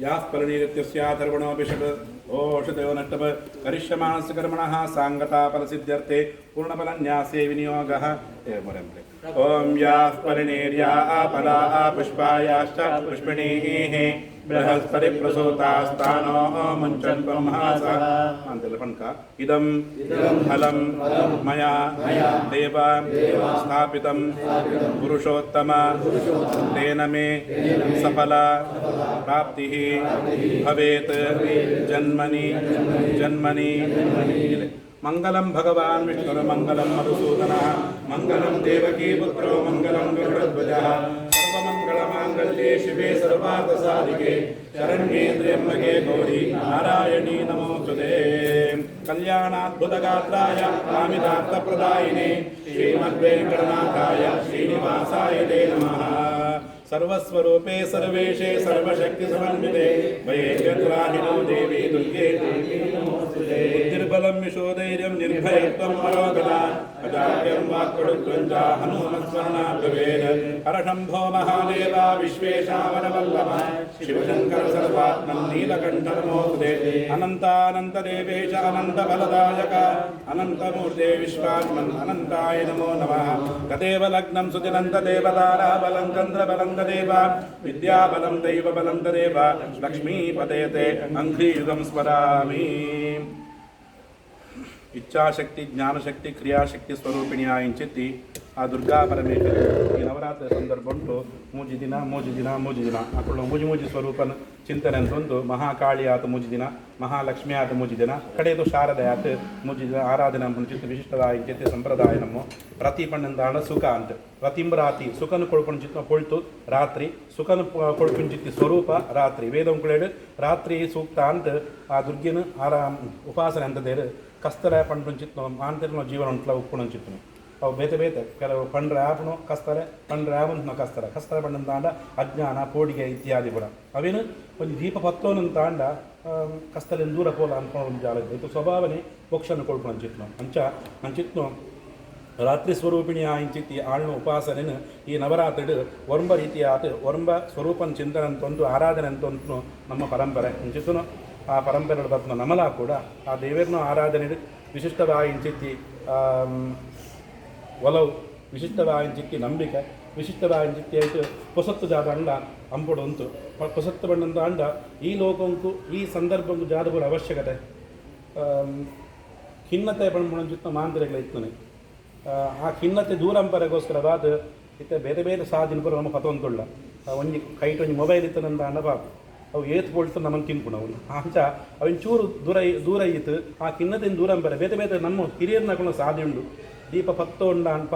याः परिणीत्यस्याथर्वणोऽपि षट् ओषधयो नष्टप करिष्यमाणस्य कर्मणः साङ्गताफलसिद्ध्यर्थे पूर्णफलन्यासे विनियोगः। एवं ॐ याः परिणीर्या पुष्पिणीः। मुञ्चन् ब्रह्मासः। फलं मया देव स्थापितं। पुरुषोत्तम तेन मे सफला प्राप्तिः। भवेत् जन्मनि। जन्मनि। మంగళం భగవాన్ విష్ణుర్మంగళం మధుసూదన మంగళం దేవకీ పుత్రో మంగళం గరుడధ్వజ సర్వమంగళమాంగళ్యే శివే సర్వార్థసాధికే శరణ్యే త్ర్యంబకే గౌరీ నారాయణీ నమోస్తుతే. కళ్యాణాద్భుతగాత్రాయ కామితార్థప్రదాయినే శ్రీమద్వేంకటనాథాయ శ్రీనివాసాయ నమః. सर्वस्वरूपे सर्वेशे सर्वशक्तिसमन्विते वयेन्द्राहिनो देवी दुर्गे बुद्धिर्बलं यशोधैर्यं निर्भयत्वं परोगता अजाड्यं वाक्पडुत्वं च हनुमत्स्मरणा भवेत् हरशम्भो महादेव विश्वेशावरवल्लभ शिवशङ्कर सर्वात्मन् नीलकण्ठनमोदे अनन्तानन्तदेवेश अनन्तफलदायक अनन्तमूर्ते विश्वात्मन् अनन्ताय नमो नमः तदेव लग्नं सुतिनन्तदेवताराबलं తదేవ విద్యాబలం దైవబలం తదేవ లక్ష్మీపదేతే అంఘ్రీయుగం స్మరామి ఇచ్చాశక్తి జ్ఞానశక్తి క్రియాశక్తి స్వరూపిణి ఆయించి ಆ ದುರ್ಗಾ ಪರಮೇಶ್ವರಿ ಈ ನವರಾತ್ರಿ ಸಂದರ್ಭ ಉಂಟು. ಮೂಜಿ ದಿನ ಮೂಜಿ ದಿನ ಮೂಜಿ ದಿನ. ಅಕ್ಕಳು ಮೂಜಿ ಮೂಜಿ ಸ್ವರೂಪನ ಚಿಂತನೆ ಅಂತಂದು ಮಹಾಕಾಳಿ ಆತ ಮೂಜಿ ದಿನ, ಮಹಾಲಕ್ಷ್ಮಿ ಆತ ಮೂಜಿ ದಿನ. ಕಡೆಯದು ಶಾರದೆ ಆತ ಮೂಜಿ ದಿನ ಆರಾಧನೆ ಚಿತ್ತ ವಿಶಿಷ್ಟದಾಯ ಚಿತ್ತ ಸಂಪ್ರದಾಯ ನಮ್ಮ ಪ್ರತಿ ಪಣ್ಣಂದಾಣ ಸುಖ ಅಂತ. ಪ್ರತಿಂಬರಾತಿ ಸುಖನು ಕೊಳ್ಪುಂಚಿತ್ತ ಕೊಳ್ತು ರಾತ್ರಿ, ಸುಖನ ಕೊಳ್ಕೊಂಡು ಚಿತ್ತ ಸ್ವರೂಪ ರಾತ್ರಿ. ವೇದಂ ಕುಳೇಡು ರಾತ್ರಿ ಸೂಕ್ತ ಅಂತ ಆ ದುರ್ಗಿನ ಆರಾಮ್ ಉಪಾಸನೆ ಅಂತದೇರು ಕಸ್ತರ ಪಂಡು ಚಿತ್ತ ಮಾಂತರಿನ ಜೀವನ ಉಂಟ್ಲ ಉಪ್ಪುಣಂಚಿತ್ನು ಅವು ಬೇತೆ ಬೇತೆ. ಕೆಲವು ಪಂಡ್ರೆ ಆಪನು ಕಸ್ತಾರೆ, ಪಂಡ್ರೆ ಆವಂತನ ಕಸ್ತಾರೆ. ಕಸ್ತಾರೆ ಪಂಡನ ತಾಂಡ ಅಜ್ಞಾನ ಪೋಡಿಗೆ ಇತ್ಯಾದಿ ಪುರ. ಅವೇನು? ಒಂದು ದೀಪ ಪತ್ತೋನಂತ ತಾಂಡ ಕಸ್ತಲಿನ ದೂರ ಪೋಲ ಅನ್ಕೊಂಡು ಜಾಲ ಇದು ಸ್ವಭಾವನೆ ಮೋಕ್ಷನ ಅಂಚಿತ್ನು. ಅಂಚ, ಅಂಚಿತ್ನು ರಾತ್ರಿ ಸ್ವರೂಪಿಣಿ ಇಂಚಿತ್ತಿ ಆಳ್ನ ಉಪಾಸನೆನು ಈ ನವರಾತ್ರಿ ರೀತಿಯ ಆತ ವರ್ಂಬ ಸ್ವರೂಪನ ಚಿಂತನೆ ಅಂತೊಂದು ಆರಾಧನೆ ನಮ್ಮ ಪರಂಪರೆ. ಇಂಚಿತ್ತನು ಆ ಪರಂಪರೆ ಬರ್ತನ ನಮಲ ಕೂಡ ಆ ದೇವರನ್ನು ಆರಾಧನೆ ವಿಶಿಷ್ಟವಾಯಿಂಚಿತ್ತಿ ಒಲವು ವಿಶಿಷ್ಟವಾಯಿಂಚಿತ್ತಿ ನಂಬಿಕೆ ವಿಶಿಷ್ಟವಾಯಿಂಚಿತ್ತಿ ಆಯಿತು ಪೊಸತ್ತು ಜಾದ ಅಂಡ ಅಂಪುಡು ಉಂಟು ಪೊಸತ್ತು ಅಂಡ ಈ ಲೋಕಂಕು, ಈ ಸಂದರ್ಭಂಕು ಜಾದಪುರ ಅವಶ್ಯಕತೆ. ಖಿನ್ನತೆ ಪಣ್ಪುಣಂಚಿತ್ತ ಮಾಂತರಿಗಳ ಇತ್ತನೆ. ಆ ಖಿನ್ನತೆ ದೂರಂಪರೆಗೋಸ್ಕರವಾದ ಇತ್ತೆ ಬೇರೆ ಬೇರೆ ಸಾಧಿನ ಬರೋ ನಮ್ಮ ಪತೊಂದುಳ್ಳ ಒಂಜಿ ಕೈಟ್ ಒಂಜಿ ಮೊಬೈಲ್ ಇತ್ತನಂದ ಅಂಡ ಪಾಪ ಅವು ಏತ್ ಕೊಡ್ತು ನಮ್ಮನ್ನು ತಿನ್ಕೊಂಡು ಅವನು ಆಂಚ ಅವನ್ ಚೂರು ದೂರ ದೂರ ಇತ್ತು. ಆ ಖಿನ್ನತೆಯಿಂದ ದೂರ ಬೇರೆ ಬೇತೆ ನಮ್ಮ ಹಿರಿಯರ್ನ ಸಾಧ್ಯ ಉಂಡು. ದೀಪ ಪತ್ತು ಅನ್ಪ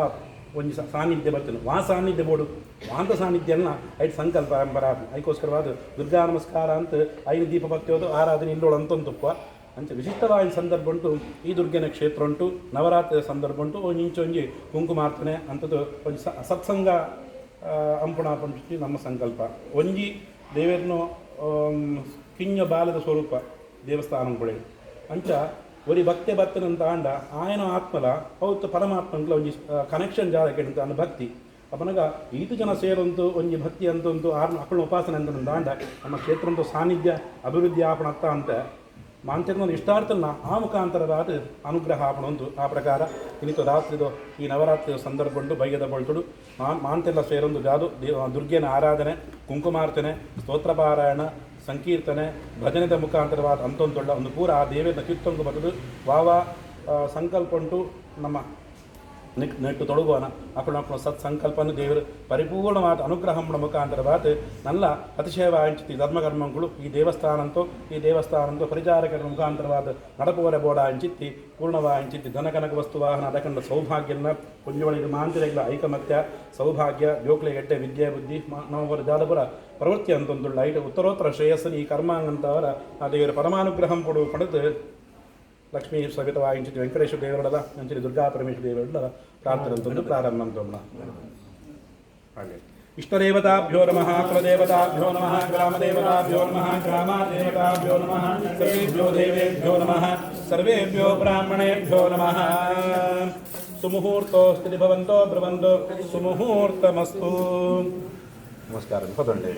ಒಂಜಿ ಸಾನ್ನಿಧ್ಯ ಬರ್ತದೆ. ವಾ ಸಾನ್ನಿಧ್ಯ ಬೋಡು. ವಾಂತ ಸಾನ್ನಿಧ್ಯನ ಐದು ಸಂಕಲ್ಪ ಪರಂಪರ ಅದಕ್ಕೋಸ್ಕರವಾದ ದುರ್ಗಾ ನಮಸ್ಕಾರ ಅಂತ ಐದು ದೀಪ ಪತ್ತೋದು ಆರಾಧನೆ ಇಲ್ಲೋಳು ಅಂತೊಂದುಪ್ಪ. ಅಂಚ ವಿಶಿಷ್ಟವಾದ ಸಂದರ್ಭ ಉಂಟು. ಈ ದುರ್ಗನ ಕ್ಷೇತ್ರ ಉಂಟು. ನವರಾತ್ರಿಯ ಸಂದರ್ಭ ಉಂಟು. ಇಂಚೊಂಜಿ ಕುಂಕುಮಾರ್ಚನೆ ಅಂಥದ್ದು ಒಂದು ಸತ್ಸಂಗ ಅಂಪುಣ ಪಂಚಿ ನಮ್ಮ ಸಂಕಲ್ಪ. ಒಂಜಿ ದೇವರನ್ನು ಕಿಂಜ ಬಾಲದ ಸ್ವರೂಪ ದೇವಸ್ಥಾನ ಕೂಡ ಅಂಚ ಒರಿ ಭಕ್ತಿ ಬತ್ತನಂತ ಆಂಡ ಆಯನ ಆತ್ಮಲ ಅವತ್ತು ಪರಮಾತ್ಮಂಗ್ಲ ಒಂಜಿ ಕನೆಕ್ಷನ್ ಜಾಲಕ್ಕೆ ಅನ್ನ ಭಕ್ತಿ. ಅಪನಗ ಈತು ಜನ ಸೇರಂತು ಒಂಜಿ ಭಕ್ತಿ ಅಂತಂತು ಆರ್ನ ಅಕ್ಕಳ ಉಪಾಸನೆ ಅಂತ ದಾಂಡ ನಮ್ಮ ಕ್ಷೇತ್ರಂತು ಸಾನ್ನಿಧ್ಯ, ಅಭಿವೃದ್ಧಿ ಆಪಣ ಅತ್ತ ಅಂತ. ಮಾಂತ್ಯನ ಇಷ್ಟಾರ್ಥನ ಆ ಮುಖಾಂತರವಾದ ಅನುಗ್ರಹ ಆಪಣಂತು ಆ ಪ್ರಕಾರ. ಇನ್ನಿತು ರಾತ್ರಿದು ಈ ನವರಾತ್ರಿ ಸಂದರ್ಭ ಉಂಟು ಬೈಗದ ಬಳ್ತುಡು ಮಾ ಮಾಂತೆಲ್ಲ ಸೇರೊಂದು ಜಾದು ದುರ್ಗೆನ ಆರಾಧನೆ, ಕುಂಕುಮಾರ್ಚನೆ ಸ್ತೋತ್ರ ಪಾರಾಯಣ ಸಂಕೀರ್ತನೆ, ಭಜನೆದ ಮುಖಾಂತರವಾದ ಅಂತೊಂದುಳ್ಳ ಒಂದು ಪೂರ ಆ ದೇವಿಯನ್ನು ಕಿತ್ತೊಂದು ಬದಲು ವಾವ ಸಂಕಲ್ಪ ಉಂಟು ನಮ್ಮ ನಿಕ್ ನೆಟ್ಟು ತೊಡಗುವನ ಅಪ್ಪಣ ಅಪ್ಪಣ ಸತ್ ಸಂಕಲ್ಪನು ದೇವರು ಪರಿಪೂರ್ಣವಾದ ಅನುಗ್ರಹಂಬ ಮುಖಾಂತರವಾದ ನಲ್ಲ ಅತಿಶಯವಾಂಚಿತಿ ಧರ್ಮಕರ್ಮಗಳು ಈ ದೇವಸ್ಥಾನಂತೂ ಈ ದೇವಸ್ಥಾನಂತೂ ಪರಿಚಾರಕರ ಮುಖಾಂತರವಾದ ನಡಪುವರೆ ಬೋಡ ಅಂಚಿತ್ತಿ ಪೂರ್ಣವಾಂಚಿತ್ತಿ ಧನಕನಕ ವಸ್ತು ವಾಹನ ಅದಕ್ಕಂಡ ಸೌಭಾಗ್ಯನ ಪುಣ್ಯವಳಿಗೆ ಮಾಂತಿರೆಗಳ ಐಕಮತ್ಯ, ಸೌಭಾಗ್ಯ ಜೋಕ್ಲೆ ಎಡ್ಡೆ ವಿದ್ಯೆ ಬುದ್ಧಿ, ಮ- ನಮ್ಮವರ ಜಾದಪುರ ಪ್ರವೃತ್ತಿ ಅಂತೊಂದುಳ್ಳ ಐಟ ಉತ್ತರೋತ್ತರ ಶ್ರೇಯಸ್ಸನ್ನು ಈ ಕರ್ಮಾಂಗಂತವರ ಆ ದೇವರ ಪರಮಾನುಗ್ರಹಂ ಪಡೆದು ಲಕ್ಷ್ಮೀ ಸವಿತವಾಯಿಂಚಿತಿ ವೆಂಕಟೇಶ್ವರ ದೇವರಡದ ಅಂಚರಿ ದುರ್ಗಾ ಪರಮೇಶ್ವರ ದೇವರಡದ ಪ್ರಾರ್ಥನೆ ಅಂತಂದು ಪ್ರಾರಂಭ ಅಂತೋಣ ಹಾಗೆ ಇಷ್ಟದೇವತಾಭ್ಯೋ ನಮಃ ಕುಲದೇವತಾಭ್ಯೋ ನಮಃ ಗ್ರಾಮದೇವತಾಭ್ಯೋ ನಮಃ ಗ್ರಾಮಾದೇವತಾಭ್ಯೋ ನಮಃ ಸರ್ವೇಭ್ಯೋ ದೇವೇಭ್ಯೋ ನಮಃ ಸರ್ವೇಭ್ಯೋ ಬ್ರಾಹ್ಮಣೇಭ್ಯೋ ನಮಃ ಸುಮುಹೂರ್ತೋ ಸ್ಥಿತಿ ಭವಂತೋ ಬ್ರವಂತೋ ಸುಮುಹೂರ್ತಮಸ್ತು ನಮಸ್ಕಾರ ಪದೊಳ್ಳೆ